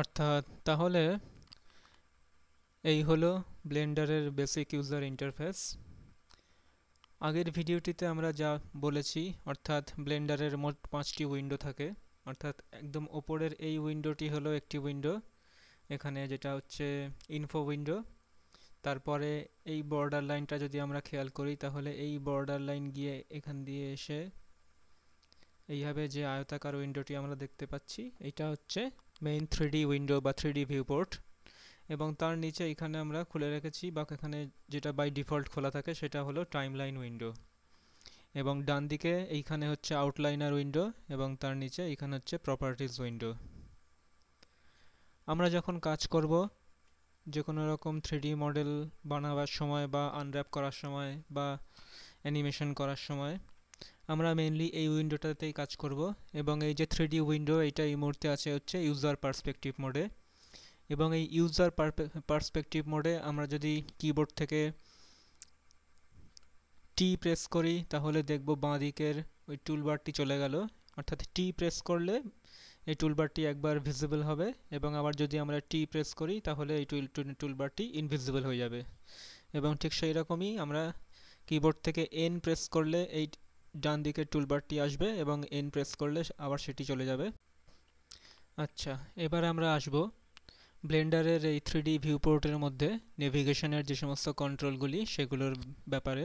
অর্থাৎ তাহলে এই হলো ব্লেন্ডারের বেসিক ইউজার ইন্টারফেস। আগের ভিডিওটিতে আমরা যা বলেছি, অর্থাৎ ব্লেন্ডারের মোট পাঁচটি উইন্ডো থাকে, অর্থাৎ একদম ওপরের এই উইন্ডোটি হলো একটি উইন্ডো, এখানে যেটা হচ্ছে ইনফো উইন্ডো। তারপরে এই বর্ডার লাইনটা যদি আমরা খেয়াল করি, তাহলে এই বর্ডার লাইন গিয়ে এখান দিয়ে এসে এইভাবে যে আয়তাকার উইন্ডোটি আমরা দেখতে পাচ্ছি, এটা হচ্ছে মেইন থ্রিডি উইন্ডো বা থ্রিডি ভিউপোর্ট এবং তার নিচে এখানে আমরা খুলে রেখেছি বা এখানে যেটা বাই ডিফল্ট খোলা থাকে সেটা হলো টাইমলাইন উইন্ডো এবং ডান দিকে এইখানে হচ্ছে আউটলাইনার উইন্ডো এবং তার নিচে এইখানে হচ্ছে প্রপার্টিজ উইন্ডো আমরা যখন কাজ করব যে কোনো রকম থ্রিডি মডেল বানাবার সময় বা আনর্যাপ করার সময় বা অ্যানিমেশন করার সময় আমরা মেনলি এই উইন্ডোটাতেই কাজ করব এবং এই যে থ্রিডি উইন্ডো এটা এই মুহূর্তে আছে হচ্ছে ইউজার পার্সপেক্টিভ মোডে এবং এই ইউজার পার্সপেক্টিভ মোডে আমরা যদি কিবোর্ড থেকে টি প্রেস করি, তাহলে দেখব বাঁ দিকের ওই টুলবারটি চলে গেল। অর্থাৎ টি প্রেস করলে এই টুলবারটি একবার ভিজিবল হবে এবং আবার যদি আমরা টি প্রেস করি, তাহলে এই টুল টুলবারটি ইনভিজিবল হয়ে যাবে। এবং ঠিক সেই রকমই আমরা কিবোর্ড থেকে এন প্রেস করলে এই ডান দিকের টুলবারটি আসবে এবং এন প্রেস করলে আবার সেটি চলে যাবে। আচ্ছা এবার আমরা আসব ব্লেন্ডারের এই থ্রিডি ভিউপোর্টের মধ্যে নেভিগেশনের যে সমস্ত কন্ট্রোলগুলি সেগুলোর ব্যাপারে।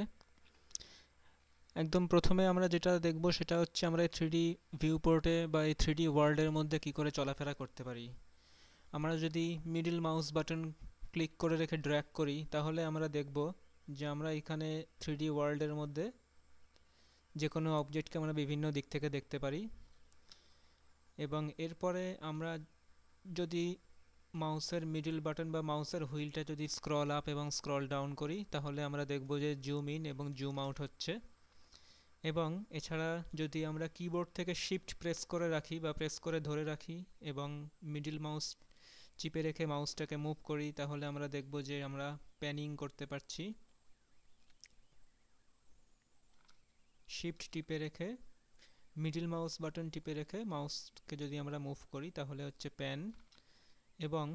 একদম প্রথমে আমরা যেটা দেখব সেটা হচ্ছে আমরা এই থ্রিডি ভিউপোর্টে বা এই থ্রিডি ওয়ার্ল্ডের মধ্যে কি করে চলাফেরা করতে পারি। আমরা যদি মিডিল মাউস বাটন ক্লিক করে রেখে ড্র্যাগ করি, তাহলে আমরা দেখব যে আমরা এখানে থ্রিডি ওয়ার্ল্ডের মধ্যে যে কোনো অবজেক্টকে আমরা বিভিন্ন দিক থেকে দেখতে পারি। এবং এরপরে আমরা যদি মাউসের মিডিল বাটন বা মাউসের হুইলটা যদি স্ক্রল আপ এবং স্ক্রল ডাউন করি, তাহলে আমরা দেখব যে জুম ইন এবং জুম আউট হচ্ছে। এবং এছাড়া যদি আমরা কিবোর্ড থেকে শিফট প্রেস করে রাখি বা প্রেস করে ধরে রাখি এবং মিডিল মাউস চিপে রেখে মাউসটাকে মুভ করি, তাহলে আমরা দেখব যে আমরা প্যানিং করতে পারছি। শিফট টিপে রেখে মিডিল মাউস বাটন টিপে রেখে মাউসকে যদি আমরা মুভ করি, তাহলে হচ্ছে প্যান এবং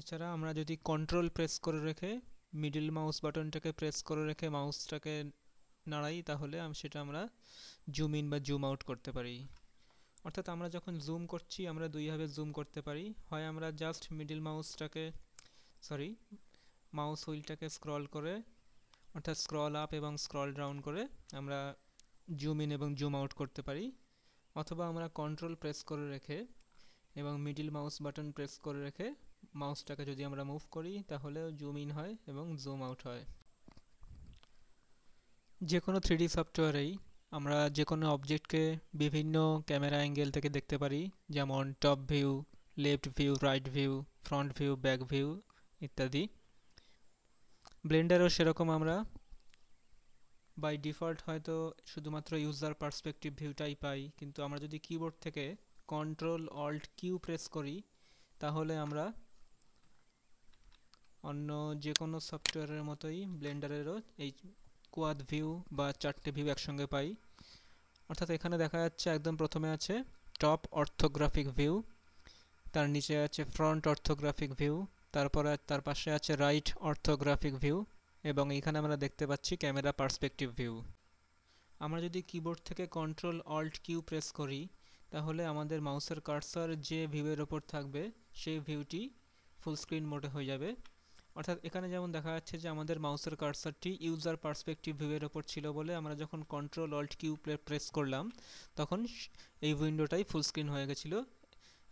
এছাড়া আমরা যদি কন্ট্রোল প্রেস করে রেখে মিডিল মাউস বাটনটাকে প্রেস করে রেখে মাউসটাকে নাড়াই, তাহলে সেটা আমরা জুম ইন বা জুম আউট করতে পারি। অর্থাৎ আমরা যখন জুম করছি, আমরা দুইভাবে জুম করতে পারি। হয় আমরা জাস্ট মিডিল মাউসটাকে সরি মাউস হুইলটাকে স্ক্রল করে, অর্থাৎ স্ক্রল আপ এবং স্ক্রল ডাউন করে আমরা জুম ইন এবং জুম আউট করতে পারি। অথবা আমরা কন্ট্রোল প্রেস করে রেখে এবং মিডিল মাউস বাটন প্রেস করে রেখে মাউসটাকে যদি আমরা মুভ করি তাহলে জুম ইন হয় এবং জুম আউট হয়। যে কোনো থ্রিডি সফটওয়্যারেই আমরা যে কোনো অবজেক্টকে বিভিন্ন ক্যামেরা অ্যাঙ্গেল থেকে দেখতে পারি, যেমন top view left view right view front view back view ইত্যাদি। ব্লেন্ডারও সেরকম আমরা বাই ডিফল্ট হয়তো শুধুমাত্র ইউজার পার্সপেক্টিভ ভিউটাই পাই, কিন্তু আমরা যদি কিবোর্ড থেকে কন্ট্রোল অল্ট কিউ প্রেস করি, তাহলে আমরা অন্য যে কোনো সফটওয়্যারের মতোই ব্লেন্ডারেরও এই কোয়াদ ভিউ বা চারটে ভিউ একসঙ্গে পাই। অর্থাৎ এখানে দেখা যাচ্ছে একদম প্রথমে আছে টপ অর্থোগ্রাফিক ভিউ তার নিচে আছে ফ্রন্ট অর্থোগ্রাফিক ভিউ তারপরে তার পাশে আছে রাইট অর্থোগ্রাফিক ভিউ এবং এখানে আমরা দেখতে পাচ্ছি ক্যামেরা পার্সপেক্টিভ ভিউ। আমরা যদি কিবোর্ড থেকে কন্ট্রোল অল্ট কিউ প্রেস করি, তাহলে আমাদের মাউসের কার্সার যে ভিউয়ের ওপর থাকবে, সেই ভিউটি ফুল স্ক্রিন মোডে হয়ে যাবে। অর্থাৎ এখানে যেমন দেখা যাচ্ছে যে আমাদের মাউসের কার্সারটি ইউজার পার্সপেক্টিভ ভিউয়ের ওপর ছিল বলে আমরা যখন কন্ট্রোল অল্ট কিউ প্রেস করলাম, তখন এই উইন্ডোটাই ফুল স্ক্রিন হয়ে গেছিল।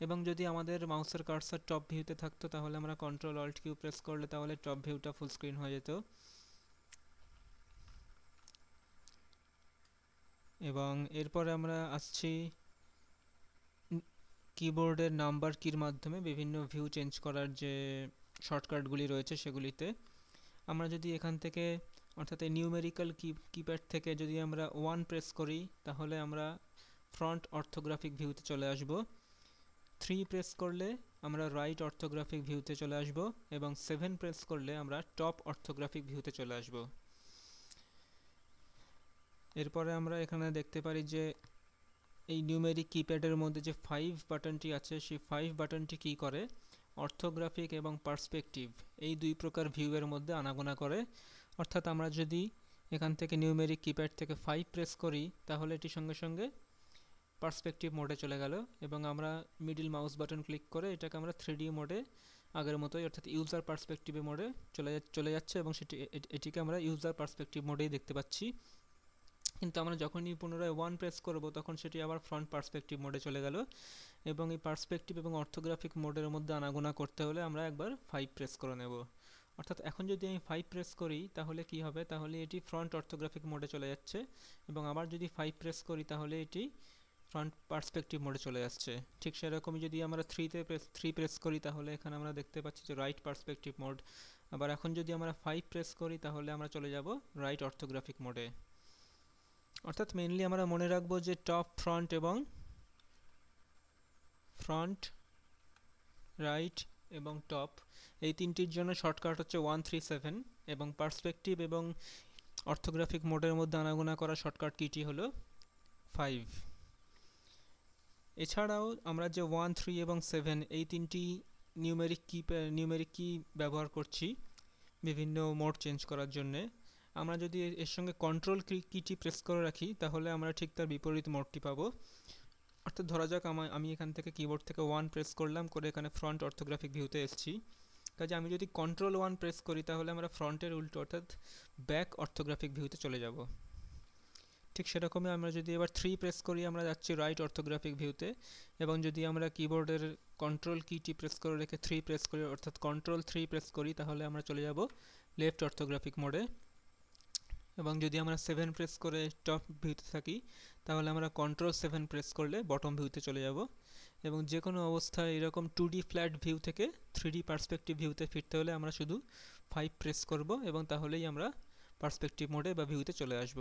এবং যদি আমাদের মাউসের কার্সার টপ ভিউতে থাকতো, তাহলে আমরা কন্ট্রোল অল্ট কিউ প্রেস করলে তাহলে টপ ভিউটা ফুল স্ক্রিন হয়ে যেত। এবং এরপরে আমরা আসছি কিবোর্ডের নাম্বার কির মাধ্যমে বিভিন্ন ভিউ চেঞ্জ করার যে শর্টকাটগুলি রয়েছে সেগুলিতে। আমরা যদি এখান থেকে, অর্থাৎ এই নিউমেরিক্যাল কি কিপ্যাড থেকে যদি আমরা ওয়ান প্রেস করি, তাহলে আমরা ফ্রন্ট অর্থোগ্রাফিক ভিউতে চলে আসব। থ্রি প্রেস করলে আমরা রাইট অর্থোগ্রাফিক ভিউতে চলে আসব এবং সেভেন প্রেস করলে আমরা টপ অর্থোগ্রাফিক ভিউতে চলে আসব। এরপরে আমরা এখানে দেখতে পারি যে এই নিউমেরিক কিপ্যাডের মধ্যে যে ফাইভ বাটনটি আছে, সেই ফাইভ বাটনটি কী করে? অর্থোগ্রাফিক এবং পার্সপেক্টিভ এই দুই প্রকার ভিউয়ের মধ্যে আনাগোনা করে। অর্থাৎ আমরা যদি এখান থেকে নিউমেরিক কিপ্যাড থেকে ফাইভ প্রেস করি, তাহলে এটি সঙ্গে সঙ্গে পার্সপেক্টিভ মোডে চলে গেল এবং আমরা মিডিল মাউস বাটন ক্লিক করে এটাকে আমরা থ্রি মোডে আগের মতোই অর্থাৎ ইউজার পার্সপেক্টিভে মোডে চলে চলে যাচ্ছে এবং সেটি এটিকে আমরা ইউজার পার্সপেক্টিভ মোডেই দেখতে পাচ্ছি। কিন্তু আমরা যখনই পুনরায় ওয়ান প্রেস করব তখন সেটি আবার ফ্রন্ট পার্সপেক্টিভ মোডে চলে গেল এবং এই পার্সপেক্টিভ এবং অর্থোগ্রাফিক মোডের মধ্যে আনাগোনা করতে হলে আমরা একবার ফাইভ প্রেস করে নেব। অর্থাৎ এখন যদি আমি ফাইভ প্রেস করি তাহলে কি হবে? তাহলে এটি ফ্রন্ট অর্থোগ্রাফিক মোডে চলে যাচ্ছে এবং আবার যদি ফাইভ প্রেস করি তাহলে এটি ফ্রন্ট পার্সপেক্টিভ মোডে চলে আসছে। ঠিক সেরকমই যদি আমরা থ্রিতে প্রেস থ্রি প্রেস করি, তাহলে এখানে আমরা দেখতে পাচ্ছি যে রাইট পার্সপেক্টিভ মোড আবার এখন যদি আমরা ফাইভ প্রেস করি, তাহলে আমরা চলে যাব রাইট অর্থোগ্রাফিক মোডে অর্থাৎ মেনলি আমরা মনে রাখব যে টপ ফ্রন্ট এবং ফ্রন্ট রাইট এবং টপ এই তিনটির জন্য শর্টকাট হচ্ছে ওয়ান থ্রি সেভেন এবং পার্সপেক্টিভ এবং অর্থোগ্রাফিক মোডের মধ্যে আনাগোনা করা শর্টকাট কিটি হলো ফাইভ এছাড়াও আমরা যে ওয়ান, থ্রি এবং সেভেন এই তিনটি নিউমেরিক কি নিউমেরিক কি ব্যবহার করছি বিভিন্ন মোড চেঞ্জ করার জন্যে, আমরা যদি এর সঙ্গে কন্ট্রোল কিটি প্রেস করে রাখি, তাহলে আমরা ঠিক তার বিপরীত মোডটি পাবো। অর্থাৎ ধরা যাক আমার আমি এখান থেকে কিবোর্ড থেকে ওয়ান প্রেস করলাম, করে এখানে ফ্রন্ট অর্থোগ্রাফিক ভিউতে এসেছি। কাজে আমি যদি কন্ট্রোল ওয়ান প্রেস করি, তাহলে আমরা ফ্রন্টের উল্টো, অর্থাৎ ব্যাক অর্থোগ্রাফিক ভিউতে চলে যাব। ঠিক সেরকমই আমরা যদি এবার থ্রি প্রেস করি, আমরা যাচ্ছি রাইট অর্থোগ্রাফিক ভিউতে এবং যদি আমরা কিবোর্ডের কন্ট্রোল কিটি প্রেস করে রেখে থ্রি প্রেস করি, অর্থাৎ কন্ট্রোল থ্রি প্রেস করি, তাহলে আমরা চলে যাব লেফট অর্থোগ্রাফিক মোডে এবং যদি আমরা সেভেন প্রেস করে টপ ভিউতে থাকি, তাহলে আমরা কন্ট্রোল সেভেন প্রেস করলে বটম ভিউতে চলে যাব। এবং যে কোনো অবস্থায় এরকম টু ডি ফ্ল্যাট ভিউ থেকে থ্রি ডি পার্সপেক্টিভ ভিউতে ফিরতে হলে আমরা শুধু ফাইভ প্রেস করব এবং তাহলেই আমরা পার্সপেক্টিভ মোডে বা ভিউতে চলে আসব।